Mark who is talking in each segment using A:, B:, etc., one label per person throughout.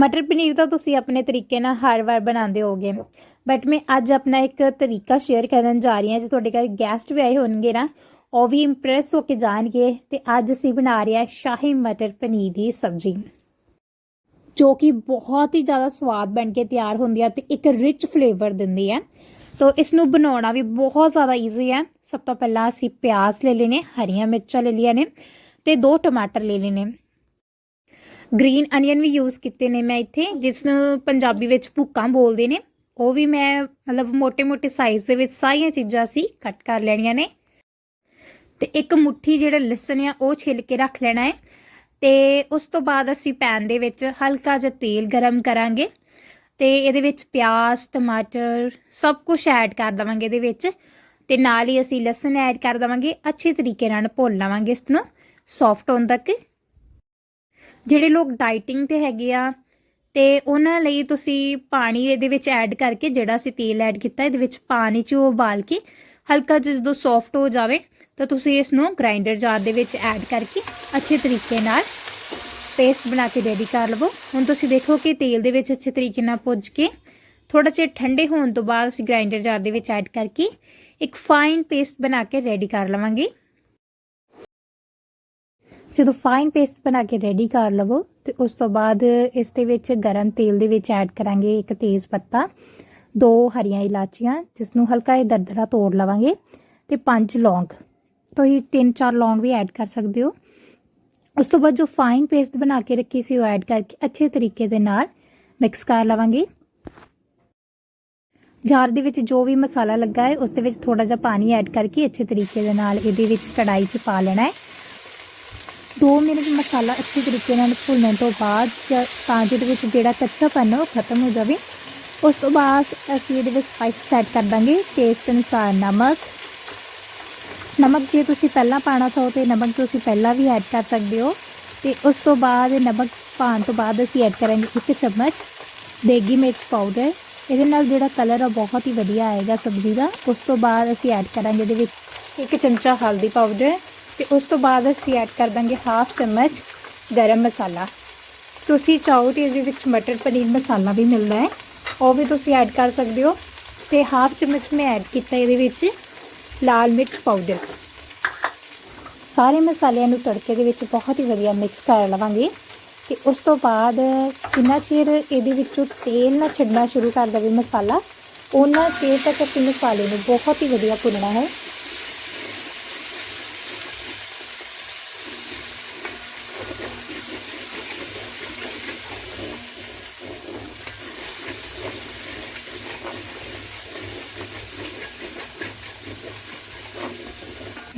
A: ਮਟਰ ਪਨੀਰ ਤਾਂ ਤੁਸੀਂ ਆਪਣੇ ਤਰੀਕੇ ਨਾਲ ਹਰ ਵਾਰ ਬਣਾਉਂਦੇ ਹੋਗੇ ਬਟ ਮੈਂ ਅੱਜ ਆਪਣਾ ਇੱਕ ਤਰੀਕਾ ਸ਼ੇਅਰ ਕਰਨ ਜਾ ਰਹੀ ਹਾਂ, ਜੇ ਤੁਹਾਡੇ ਘਰ ਗੈਸਟ ਵੀ ਆਏ ਹੋਣਗੇ ਨਾ, ਉਹ ਵੀ ਇੰਪ੍ਰੈਸ ਹੋ ਕੇ ਜਾਣਗੇ ਤੇ ਅੱਜ ਅਸੀਂ ਬਣਾ ਰਹੇ ਹਾਂ ਸ਼ਾਹੀ ਮਟਰ ਪਨੀਰ ਦੀ ਸਬਜ਼ੀ। ਜੋ ਕਿ ਬਹੁਤ ਹੀ ਜ਼ਿਆਦਾ ਸਵਾਦ ਬਣ ਕੇ ਤਿਆਰ ਹੁੰਦੀ ਹੈ ਤੇ ਇੱਕ ਰਿਚ ਫਲੇਵਰ ਦਿੰਦੀ ਹੈ ਤੋ ਇਸ ਨੂੰ ਬਣਾਉਣਾ ਵੀ ਬਹੁਤ ਜ਼ਿਆਦਾ ਈਜ਼ੀ ਹੈ ਸਭ ਤੋਂ ਪਹਿਲਾਂ ਅਸੀਂ ਪਿਆਜ਼ ਲੈ ਲੈਨੇ ਹਰੀਆਂ ਮਿਰਚਾਂ ਲੈ ਲਈਆਂ ਨੇ ਤੇ ਦੋ ਟਮਾਟਰ ਲੈ ਲੈਨੇ ਗ੍ਰੀਨ ਅਨੀਅਨ ਵੀ ਯੂਜ਼ ਕੀਤੇ ਨੇ ਮੈਂ ਇੱਥੇ, ਜਿਸ ਨੂੰ ਪੰਜਾਬੀ ਵਿੱਚ ਭੁੱਕਾਂ ਬੋਲਦੇ ਨੇ। ਉਹ ਵੀ ਮੈਂ ਮਤਲਬ ਮੋٹے-ਮੋٹے ਸਾਈਜ਼ ਦੇ ਵਿੱਚ ਸਾਰੀਆਂ ਚੀਜ਼ਾਂ ਸੀ ਕੱਟ ਕਰ ਲੈਣੀਆਂ ਨੇ। ਤੇ ਇੱਕ ਮੁੱਠੀ ਜਿਹੜਾ ਲਸਣ ਆ, ਉਹ ਛਿਲ ਕੇ ਰੱਖ ਲੈਣਾ ਹੈ। ਤੇ ਉਸ ਤੋਂ ਬਾਅਦ ਅਸੀਂ ਪੈਨ ਦੇ ਵਿੱਚ ਹਲਕਾ ਜਿਹਾ ਤੇਲ ਗਰਮ ਕਰਾਂਗੇ। ਤੇ ਇਹਦੇ ਵਿੱਚ ਪਿਆਜ਼, ਟਮਾਟਰ ਸਭ ਕੁਝ ਐਡ ਕਰ ਦਵਾਂਗੇ ਇਹਦੇ ਵਿੱਚ। ਤੇ ਨਾਲ ਹੀ ਅਸੀਂ ਲਸਣ ਐਡ ਕਰ ਦਵਾਂਗੇ, ਅੱਛੇ ਤਰੀਕੇ ਨਾਲ ਭੁੰਨ ਲਵਾਂਗੇ ਇਸ ਨੂੰ ਸੌਫਟ ਹੋਣ ਤੱਕ। ਜਿਹੜੇ ਲੋਕ ਡਾਈਟਿੰਗ ਤੇ ਹੈਗੇ ਆ, ਤੇ ਉਹਨਾਂ ਲਈ ਤੁਸੀਂ ਪਾਣੀ ਇਹਦੇ ਵਿੱਚ ਐਡ ਕਰਕੇ ਜਿਹੜਾ ਅਸੀਂ ਤੇਲ ਐਡ ਕੀਤਾ, ਇਹਦੇ ਵਿੱਚ ਪਾਣੀ 'ਚ ਉਬਾਲ ਕੇ ਹਲਕਾ ਜਿਹਾ ਜਦੋਂ ਸੌਫਟ ਹੋ ਜਾਵੇ, ਤਾਂ ਤੁਸੀਂ ਇਸ ਨੂੰ ਗ੍ਰਾਈਂਡਰ ਜਾਰ ਦੇ ਵਿੱਚ ਐਡ ਕਰਕੇ ਅੱਛੇ ਤਰੀਕੇ ਨਾਲ ਪੇਸਟ ਬਣਾ ਕੇ ਰੈਡੀ ਕਰ ਲਵੋ। ਹੁਣ ਤੁਸੀਂ ਦੇਖੋ ਕਿ ਤੇਲ ਦੇ ਵਿੱਚ ਅੱਛੇ ਤਰੀਕੇ ਨਾਲ ਭੁੱਜ ਕੇ ਥੋੜਾ ਜਿਹਾ ਠੰਡੇ ਹੋਣ ਤੋਂ ਬਾਅਦ ਅਸੀਂ ਗ੍ਰਾਈਂਡਰ ਜਾਰ ਦੇ ਵਿੱਚ ਐਡ ਕਰਕੇ ਇੱਕ ਫਾਈਨ ਪੇਸਟ ਬਣਾ ਕੇ ਰੈਡੀ ਕਰ ਲਵਾਂਗੇ। ਜਦੋਂ ਫਾਈਨ ਪੇਸਟ ਬਣਾ ਕੇ ਰੈਡੀ ਕਰ ਲਵੋ, ਤੇ ਉਸ ਤੋਂ ਬਾਅਦ ਇਸ ਦੇ ਵਿੱਚ ਗਰਮ ਤੇਲ ਦੇ ਵਿੱਚ ਐਡ ਕਰਾਂਗੇ ਇੱਕ ਤੇਜ਼ ਪੱਤਾ ਦੋ ਹਰੀਆਂ ਇਲਾਚੀਆਂ, ਜਿਸ ਨੂੰ ਹਲਕਾ ਜਿਹਾ ਦਰਦਰਾ ਤੋੜ ਲਵਾਂਗੇ, ਤੇ ਪੰਜ ਲੌਂਗ। ਤੁਸੀਂ ਤਿੰਨ ਚਾਰ ਲੌਂਗ ਵੀ ਐਡ ਕਰ ਸਕਦੇ ਹੋ। ਉਸ ਤੋਂ ਬਾਅਦ ਜੋ ਫਾਈਨ ਪੇਸਟ ਬਣਾ ਕੇ ਰੱਖੀ ਸੀ ਉਹ ਐਡ ਕਰਕੇ ਅੱਛੇ ਤਰੀਕੇ ਦੇ ਨਾਲ ਮਿਕਸ ਕਰ ਲਵਾਂਗੇ। ਜਾਰ ਦੇ ਵਿੱਚ ਜੋ ਵੀ ਮਸਾਲਾ ਲੱਗਾ ਹੈ, ਉਸ ਦੇ ਵਿੱਚ ਥੋੜਾ ਜਿਹਾ ਪਾਣੀ ਐਡ ਕਰਕੇ ਅੱਛੇ ਤਰੀਕੇ ਦੇ ਨਾਲ ਇਹਦੇ ਵਿੱਚ ਕੜਾਈ 'ਚ ਪਾ ਲੈਣਾ ਹੈ। 2 ਮਿੰਟ ਮਸਾਲਾ ਅੱਛੇ ਤਰੀਕੇ ਨਾਲ ਭੁੰਨਣ ਤੋਂ ਬਾਅਦ ਜ- ਤਾਂ ਜਿਹਦੇ ਵਿੱਚ ਜਿਹੜਾ ਕੱਚਾਪਨ ਹੈ ਉਹ ਖਤਮ ਹੋ ਜਾਵੇ। ਉਸ ਤੋਂ ਬਾਅਦ ਅਸੀਂ ਇਹਦੇ ਵਿੱਚ ਸਪਾਈਸ ਐਡ ਕਰ ਦਾਂਗੇ। ਟੇਸਟ ਅਨੁਸਾਰ ਨਮਕ। ਨਮਕ ਜੇ ਤੁਸੀਂ ਪਹਿਲਾਂ ਪਾਣਾ ਚਾਹੋ ਤੇ ਨਮਕ ਤੁਸੀਂ ਪਹਿਲਾਂ ਵੀ ਐਡ ਕਰ ਸਕਦੇ ਹੋ। ਤੇ ਉਸ ਤੋਂ ਬਾਅਦ ਨਮਕ ਪਾਉਣ ਤੋਂ ਬਾਅਦ ਅਸੀਂ ਐਡ ਕਰਾਂਗੇ ਇੱਕ ਚਮਚ ਦੇਗੀ ਮਿਰਚ ਪਾਊਡਰ ਇਹਦੇ ਨਾਲ ਜਿਹੜਾ ਕਲਰ ਆ ਬਹੁਤ ਹੀ ਵਧੀਆ ਆਏਗਾ ਸਬਜ਼ੀ ਦਾ। ਉਸ ਤੋਂ ਬਾਅਦ ਅਸੀਂ ਐਡ ਕਰਾਂਗੇ ਇਹਦੇ ਵਿੱਚ ਇੱਕ ਚਮਚਾ ਹਲਦੀ ਪਾਊਡਰ ਤੇ ਉਸ ਤੋਂ ਬਾਅਦ ਅਸੀਂ ਐਡ ਕਰ ਦਾਂਗੇ ਹਾਫ ਚਮਚ ਗਰਮ ਮਸਾਲਾ। ਤੁਸੀਂ ਚਾਹੋ ਤੇ ਇਹਦੇ ਵਿੱਚ ਮਟਰ ਪਨੀਰ ਮਸਾਲਾ ਵੀ ਮਿਲਦਾ ਹੈ। ਉਹ ਵੀ ਤੁਸੀਂ ਐਡ ਕਰ ਸਕਦੇ ਹੋ। ਤੇ ਹਾਫ ਚਮਚ ਮੈਂ ਐਡ ਕੀਤਾ ਇਹਦੇ ਵਿੱਚ ਲਾਲ ਮਿਰਚ ਪਾਊਡਰ ਸਾਰੇ ਮਸਾਲਿਆਂ ਨੂੰ ਤੜਕੇ ਦੇ ਵਿੱਚ ਬਹੁਤ ਹੀ ਵਧੀਆ ਮਿਕਸ ਕਰ ਲਵਾਂਗੇ। ਤੇ ਉਸ ਤੋਂ ਬਾਅਦ ਕਿੰਨਾ ਚਿਰ ਇਹਦੇ ਵਿੱਚੋਂ ਤੇਲ ਨਾ ਛੱਡਣਾ ਸ਼ੁਰੂ ਕਰ ਦੇਵੇ ਮਸਾਲਾ, ਉਹਨਾਂ ਚਿਰ ਤੱਕ ਅਸੀਂ ਮਸਾਲੇ ਨੂੰ ਬਹੁਤ ਹੀ ਵਧੀਆ ਭੁੰਨਣਾ ਹੈ।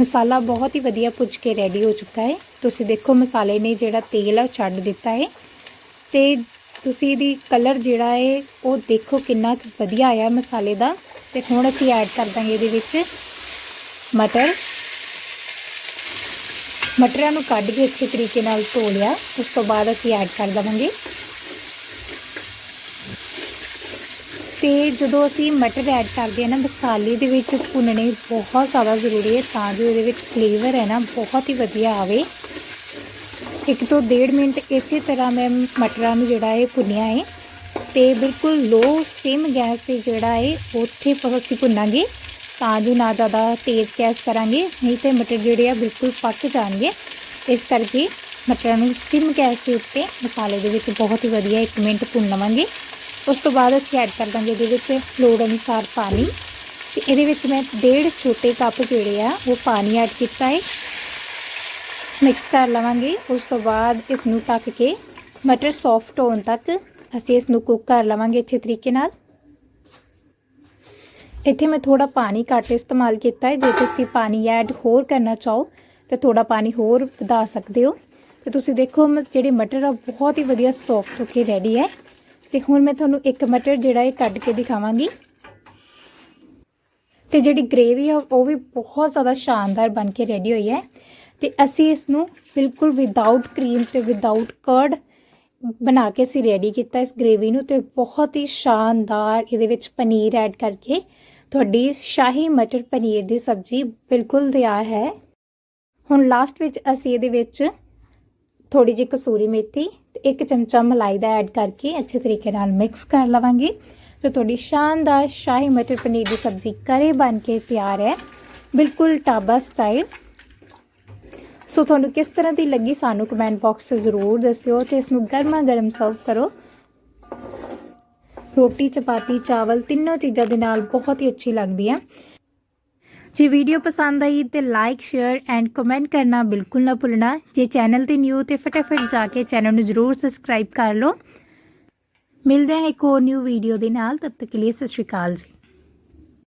A: ਮਸਾਲਾ ਬਹੁਤ ਹੀ ਵਧੀਆ ਪੁੱਜ ਕੇ ਰੈਡੀ ਹੋ ਚੁੱਕਾ ਹੈ। ਤੁਸੀਂ ਦੇਖੋ ਮਸਾਲੇ ਨੇ ਜਿਹੜਾ ਤੇਲ ਆ ਉਹ ਛੱਡ ਦਿੱਤਾ ਹੈ। ਤੇ ਤੁਸੀਂ ਇਹਦੀ ਕਲਰ ਜਿਹੜਾ ਹੈ, ਉਹ ਦੇਖੋ ਕਿੰਨਾ ਕੁ ਵਧੀਆ ਆਇਆ ਮਸਾਲੇ ਦਾ। ਤੇ ਹੁਣ ਅਸੀਂ ਐਡ ਕਰ ਦਾਂਗੇ ਇਹਦੇ ਵਿੱਚ ਮਟਰ। ਮਟਰਾਂ ਨੂੰ ਕੱਢ ਕੇ ਅੱਛੇ ਤਰੀਕੇ ਨਾਲ ਧੋ ਲਿਆ। ਉਸ ਤੋਂ ਬਾਅਦ ਅਸੀਂ ਐਡ ਕਰ ਦਵਾਂਗੇ ਤੇ ਜਦੋਂ ਅਸੀਂ ਮਟਰ ਐਡ ਕਰਦੇ ਹਾਂ ਨਾ, ਮਸਾਲੇ ਦੇ ਵਿੱਚ ਭੁੰਨਣੇ ਬਹੁਤ ਜ਼ਿਆਦਾ ਜ਼ਰੂਰੀ ਹੈ ਤਾਂ ਜੋ ਇਹਦੇ ਵਿੱਚ ਫਲੇਵਰ ਹੈ ਨਾ, ਬਹੁਤ ਹੀ ਵਧੀਆ ਆਵੇ। ਇੱਕ ਤੋਂ ਡੇਢ ਮਿੰਟ ਇਸੇ ਤਰ੍ਹਾਂ ਮੈਂ ਮਟਰਾਂ ਨੂੰ ਜਿਹੜਾ ਹੈ ਭੁੰਨਿਆ ਹੈ ਤੇ ਬਿਲਕੁਲ ਲੋ ਸਿਮ ਗੈਸ ਤੇ ਜਿਹੜਾ ਹੈ ਉੱਥੇ ਅਸੀਂ ਭੁੰਨਾਂਗੇ ਤਾਂ ਜੋ ਨਾ ਜ਼ਿਆਦਾ ਤੇਜ਼ ਗੈਸ ਕਰਾਂਗੇ, ਨਹੀਂ ਤੇ ਮਟਰ ਜਿਹੜੇ ਆ ਬਿਲਕੁਲ ਪੱਕ ਜਾਣਗੇ। ਇਸ ਕਰਕੇ ਮਟਰਾਂ ਨੂੰ ਸਿਮ ਗੈਸ ਦੇ ਉੱਤੇ ਮਸਾਲੇ ਦੇ ਵਿੱਚ ਬਹੁਤ ਹੀ ਵਧੀਆ 1 ਮਿੰਟ ਭੁੰਨ ਲਵਾਂਗੇ। ਉਸ ਤੋਂ ਬਾਅਦ ਅਸੀਂ ਐਡ ਕਰ ਦਾਂਗੇ ਇਹਦੇ ਵਿੱਚ ਲੋੜ ਅਨੁਸਾਰ ਪਾਣੀ। ਤੇ ਇਹਦੇ ਵਿੱਚ ਮੈਂ ਡੇਢ ਛੋਟੇ ਕੱਪ ਜਿਹੜੇ ਆ, ਉਹ ਪਾਣੀ ਐਡ ਕੀਤਾ ਹੈ ਮਿਕਸ ਕਰ ਲਵਾਂਗੇ। ਉਸ ਤੋਂ ਬਾਅਦ ਇਸ ਨੂੰ ਢੱਕ ਕੇ ਮਟਰ ਸੌਫਟ ਹੋਣ ਤੱਕ ਅਸੀਂ ਇਸ ਨੂੰ ਕੁੱਕ ਕਰ ਲਵਾਂਗੇ ਅੱਛੇ ਤਰੀਕੇ ਨਾਲ। ਇੱਥੇ ਮੈਂ ਥੋੜਾ ਪਾਣੀ ਘੱਟ ਇਸਤੇਮਾਲ ਕੀਤਾ ਹੈ ਜੇ ਤੁਸੀਂ ਪਾਣੀ ਐਡ ਹੋਰ ਕਰਨਾ ਚਾਹੋ, ਤੇ ਥੋੜਾ ਪਾਣੀ ਹੋਰ ਵਧਾ ਸਕਦੇ ਹੋ। ਤੇ ਤੁਸੀਂ ਦੇਖੋ, ਮ- ਜਿਹੜੇ ਮਟਰ ਆ ਬਹੁਤ ਹੀ ਵਧੀਆ ਸੌਫਟ ਹੋ ਕੇ ਰੈਡੀ ਹੈ ਤੇ ਹੁਣ ਮੈਂ ਤੁਹਾਨੂੰ ਇੱਕ ਮਟਰ ਜਿਹੜਾ ਇਹ ਕੱਢ ਕੇ ਦਿਖਾਵਾਂਗੀ। ਤੇ ਜਿਹੜੀ ਗ੍ਰੇਵੀ ਆ, ਉਹ ਵੀ ਬਹੁਤ ਜ਼ਿਆਦਾ ਸ਼ਾਨਦਾਰ ਬਣ ਕੇ ਰੈਡੀ ਹੋਈ ਹੈ। ਤੇ ਅਸੀਂ ਇਸ ਨੂੰ ਬਿਲਕੁਲ ਵਿਦਆਊਟ ਕਰੀਮ ਤੇ ਵਿਦਆਊਟ ਕਰਡ ਬਣਾ ਕੇ ਅਸੀਂ ਰੈਡੀ ਕੀਤਾ ਇਸ ਗ੍ਰੇਵੀ ਨੂੰ ਤੇ ਬਹੁਤ ਹੀ ਸ਼ਾਨਦਾਰ ਇਹਦੇ ਵਿੱਚ ਪਨੀਰ ਐਡ ਕਰਕੇ ਤੁਹਾਡੀ ਸ਼ਾਹੀ ਮਟਰ ਪਨੀਰ ਦੀ ਸਬਜ਼ੀ ਬਿਲਕੁਲ ਤਿਆਰ ਹੈ। ਹੁਣ ਲਾਸਟ ਵਿੱਚ ਅਸੀਂ ਇਹਦੇ ਵਿੱਚ ਥੋੜੀ ਜਿਹੀ ਕਸੂਰੀ ਮੇਥੀ ਤੇ ਇੱਕ ਚਮਚਾ ਮਲਾਈ ਦਾ ਐਡ ਕਰਕੇ ਅੱਛੇ ਤਰੀਕੇ ਨਾਲ ਮਿਕਸ ਕਰ ਲਵਾਂਗੇ। ਤੇ ਤੁਹਾਡੀ ਸ਼ਾਨਦਾਰ ਸ਼ਾਹੀ ਮਟਰ ਪਨੀਰ ਦੀ ਸਬਜ਼ੀ ਘਰੇ ਬਣ ਕੇ ਤਿਆਰ ਹੈ। ਬਿਲਕੁਲ ਟਾਬਾ ਸਟਾਈਲ ਸੋ ਤੁਹਾਨੂੰ ਕਿਸ ਤਰ੍ਹਾਂ ਦੀ ਲੱਗੀ ਸਾਨੂੰ ਕਮੈਂਟ ਬਾਕਸ 'ਚ ਜ਼ਰੂਰ ਦੱਸਿਓ ਤੇ ਇਸ ਨੂੰ ਗਰਮਾ ਗਰਮ ਸਰਵ ਕਰੋ। ਰੋਟੀ, ਚਪਾਤੀ, ਚਾਵਲ ਤਿੰਨੋਂ ਚੀਜ਼ਾਂ ਦੇ ਨਾਲ ਬਹੁਤ ਹੀ ਅੱਛੀ ਲੱਗਦੀ ਹੈ ਜੇ ਵੀਡੀਓ ਪਸੰਦ ਆਈ ਤੇ ਲਾਈਕ ਸ਼ੇਅਰ ਐਂਡ ਕਮੈਂਟ ਕਰਨਾ ਬਿਲਕੁਲ ਨਾ ਭੁੱਲਣਾ। ਜੇ ਚੈਨਲ ਤੇ ਨਿਊ ਤੇ ਫਟਾਫਟ ਜਾ ਕੇ ਚੈਨਲ ਨੂੰ ਜ਼ਰੂਰ ਸਬਸਕ੍ਰਾਈਬ ਕਰ ਲਓ। ਮਿਲਦੇ ਹਾਂ ਇੱਕ ਹੋਰ ਨਿਊ ਵੀਡੀਓ ਦੇ ਨਾਲ ਤਬ ਤੱਕ ਕੇ ਲਈ ਸਤਿ ਸ਼੍ਰੀ ਅਕਾਲ ਜੀ।